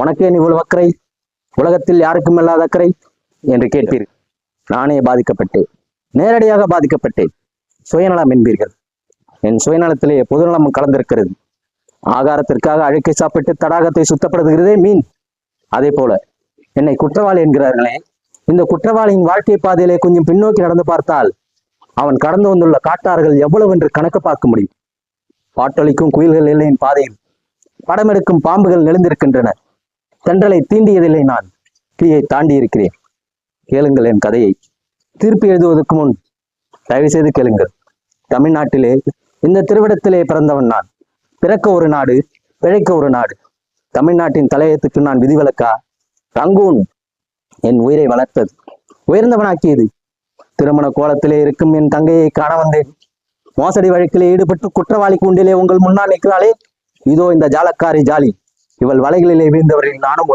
உனக்கே நீ இவ்வளவு அக்கறை? உலகத்தில் யாருக்கும் இல்லாத அக்கறை? என்று கேட்பீர்கள். நானே பாதிக்கப்பட்டேன். நேரடியாக பாதிக்கப்பட்டேன். சுயநலம் என்பீர்கள். என் சுயநலத்திலே பொதுநலம் கலந்திருக்கிறது. ஆகாரத்திற்காக அழுக்கை சாப்பிட்டு தடாகத்தை சுத்தப்படுத்துகிறதே மீன். அதே போல என்னை குற்றவாளி என்கிறார்களே இந்த குற்றவாளியின் வாழ்க்கை பாதையிலே கொஞ்சம் பின்னோக்கி நடந்து பார்த்தால் அவன் கடந்து வந்துள்ள காட்டார்கள் எவ்வளவு என்று கணக்கு பார்க்க முடியும். பாட்டொலிக்கும் குயில்கள் எல்லையின் பாதையில் படமெடுக்கும் பாம்புகள் நெளிந்திருக்கின்றன. தண்டலை தீண்டியதில்லை நான். கிரியை தாண்டி இருக்கிறேன் கேளுங்கள் என் கதையை. தீர்ப்பு எழுதுவதற்கு முன் தயவு செய்து கேளுங்கள். தமிழ்நாட்டிலே இந்த திருவிடத்திலே பிறந்தவன் நான். பிறக்க ஒரு நாடு பிழைக்க ஒரு நாடு. தமிழ்நாட்டின் தலையத்துக்கு நான் விதிவிலக்கா ரங்கூன் என் உயிரை வளர்த்தது. உயர்ந்தவனாக்கியது. திருமண கோலத்திலே இருக்கும் என் தங்கையை காண வந்தேன். மோசடி வழக்கிலே ஈடுபட்டு குற்றவாளி கூண்டிலே உங்கள் முன்னால் நிற்கிறாளே? இதோ இந்த ஜாலக்காரி ஜாலி. இவள் வலைகளிலே வீழ்ந்தவரில் நானும் ஒரு